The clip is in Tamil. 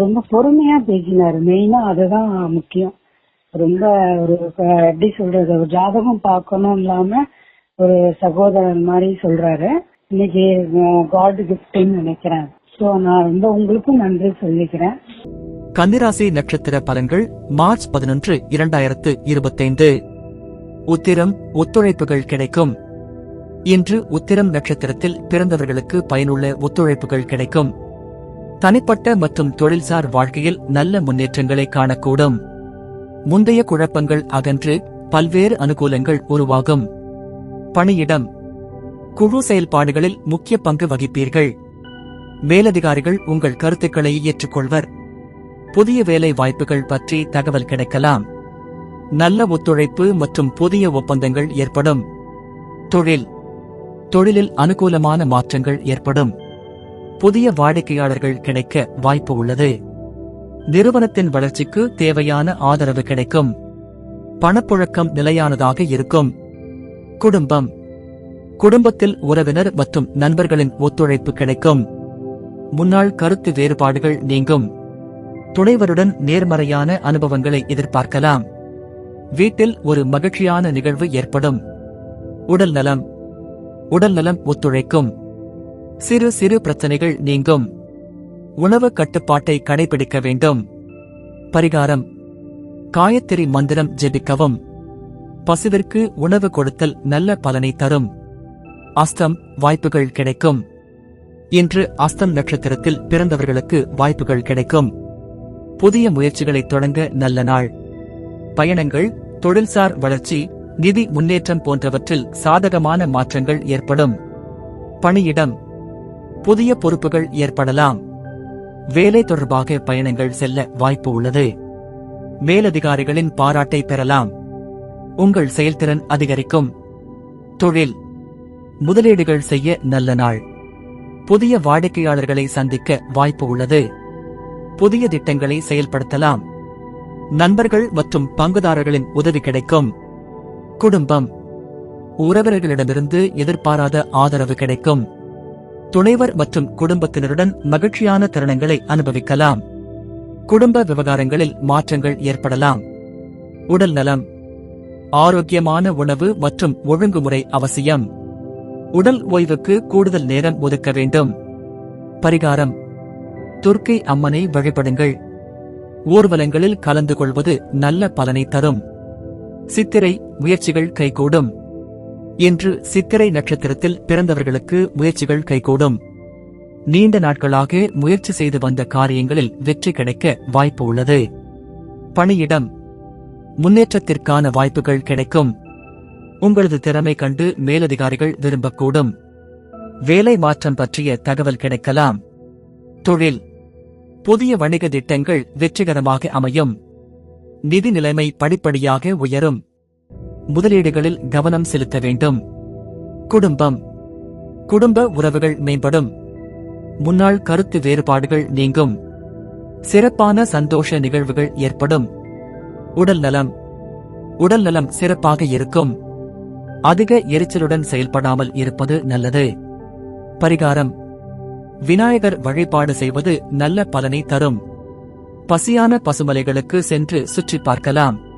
ரொம்ப பொறுமையா பேசினாரு. மெயினா அதுதான் முக்கியம். ரொம்ப ஒரு எப்படி சொல்றது ஒரு ஜாதகம் பார்க்கணும் இல்லாம ஒரு சகோதரன் மாதிரி சொல்றாரு. இன்னைக்கு காட் கிஃப்ட்னு நினைக்கிறேன். சோ நான் ரொம்ப உங்களுக்கும் நன்றி சொல்லிக்கிறேன். கன்னிராசி நட்சத்திர பலன்கள் மார்ச் பதினொன்று இரண்டாயிரத்து இருபத்தைந்து. உத்திரம் ஒத்துழைப்புகள் கிடைக்கும். இன்று உத்திரம் நட்சத்திரத்தில் பிறந்தவர்களுக்கு பயனுள்ள ஒத்துழைப்புகள் கிடைக்கும். தனிப்பட்ட மற்றும் தொழில்சார் வாழ்க்கையில் நல்ல முன்னேற்றங்களை காணக்கூடும். முந்தைய குழப்பங்கள் அகன்று பல்வேறு அனுகூலங்கள் உருவாகும். பணியிடம். குழு செயல்பாடுகளில் முக்கிய பங்கு வகிப்பீர்கள். மேலதிகாரிகள் உங்கள் கருத்துக்களை ஏற்றுக்கொள்வர். புதிய வேலை வாய்ப்புகள் பற்றி தகவல் கிடைக்கலாம். நல்ல ஒத்துழைப்பு மற்றும் புதிய ஒப்பந்தங்கள் ஏற்படும். தொழில். தொழிலில் அனுகூலமான மாற்றங்கள் ஏற்படும். புதிய வாடிக்கையாளர்கள் கிடைக்க வாய்ப்பு உள்ளது. நிறுவனத்தின் வளர்ச்சிக்கு தேவையான ஆதரவு கிடைக்கும். பணப்புழக்கம் நிலையானதாக இருக்கும். குடும்பம். குடும்பத்தில் உறவினர் மற்றும் நண்பர்களின் ஒத்துழைப்பு கிடைக்கும். முன்னாள் கருத்து வேறுபாடுகள் நீங்கும். துணைவருடன் நேர்மறையான அனுபவங்களை எதிர்பார்க்கலாம். வீட்டில் ஒரு மகிழ்ச்சியான நிகழ்வு ஏற்படும். உடல் நலம். உடல் நலம் ஒத்துழைக்கும். சிறு சிறு பிரச்சனைகள் நீங்கும். உணவு கட்டுப்பாட்டை கடைபிடிக்க வேண்டும். பரிகாரம். காயத்திரி மந்திரம் ஜெபிக்கவும். பசுவிற்கு உணவு கொடுத்தல் நல்ல பலனை தரும். அஸ்தம் வாய்ப்புகள் கிடைக்கும். இன்று அஸ்தம் நட்சத்திரத்தில் பிறந்தவர்களுக்கு வாய்ப்புகள் கிடைக்கும். புதிய முயற்சிகளை தொடங்க நல்ல நாள். பயணங்கள் தொழில்சார் வளர்ச்சி நிதி முன்னேற்றம் போன்றவற்றில் சாதகமான மாற்றங்கள் ஏற்படும். பணியிடம் புதிய பொறுப்புகள் ஏற்படலாம். வேலை தொடர்பாக பயணங்கள் செல்ல வாய்ப்பு உள்ளது. மேலதிகாரிகளின் பாராட்டை பெறலாம். உங்கள் செயல்திறன் அதிகரிக்கும். தொழில். முதலீடுகள் செய்ய நல்ல நாள். புதிய வாடிக்கையாளர்களை சந்திக்க வாய்ப்பு உள்ளது. புதிய திட்டங்களை செயல்படுத்தலாம். நண்பர்கள் மற்றும் பங்குதாரர்களின் உதவி கிடைக்கும். குடும்பம். உறவினர்களிடமிருந்து எதிர்பாராத ஆதரவு கிடைக்கும். துணைவர் மற்றும் குடும்பத்தினருடன் மகிழ்ச்சியான தருணங்களை அனுபவிக்கலாம். குடும்ப விவகாரங்களில் மாற்றங்கள் ஏற்படலாம். உடல் நலம் ஆரோக்கியமான உணவு மற்றும் ஒழுங்குமுறை அவசியம். உடல் ஓய்வுக்கு கூடுதல் நேரம் ஒதுக்க வேண்டும். பரிகாரம் துர்க்கை அம்மனை வழிபடுங்கள். ஊர்வலங்களில் கலந்து கொள்வது நல்ல பலனை தரும். சித்திரை முயற்சிகள் கைகூடும். இன்று சித்திரை நட்சத்திரத்தில் பிறந்தவர்களுக்கு முயற்சிகள் கைகூடும். நீண்ட நாட்களாக முயற்சி செய்து வந்த காரியங்களில் வெற்றி கிடைக்க வாய்ப்பு உள்ளது. பணியிடம் முன்னேற்றத்திற்கான வாய்ப்புகள் கிடைக்கும். உங்களது திறமை கண்டு மேலதிகாரிகள் விரும்பக்கூடும். வேலை மாற்றம் பற்றிய தகவல் கிடைக்கலாம். தொழில் புதிய வணிக திட்டங்கள் வெற்றிகரமாக அமையும். நிதி நிலைமை படிப்படியாக உயரும். முதலீடுகளில் கவனம் செலுத்த வேண்டும். குடும்பம். குடும்ப உறவுகள் மேம்படும். முன்னாள் கருத்து வேறுபாடுகள் நீங்கும். சிறப்பான சந்தோஷ நிகழ்வுகள் ஏற்படும். உடல் நலம். உடல் நலம் சிறப்பாக இருக்கும். அதிக எரிச்சலுடன் செயல்படாமல் இருப்பது நல்லது. பரிகாரம். விநாயகர் வழிபாடு செய்வது நல்ல பலனை தரும். பசியான பசுமலைகளுக்கு சென்று சுற்றிப் பார்க்கலாம்.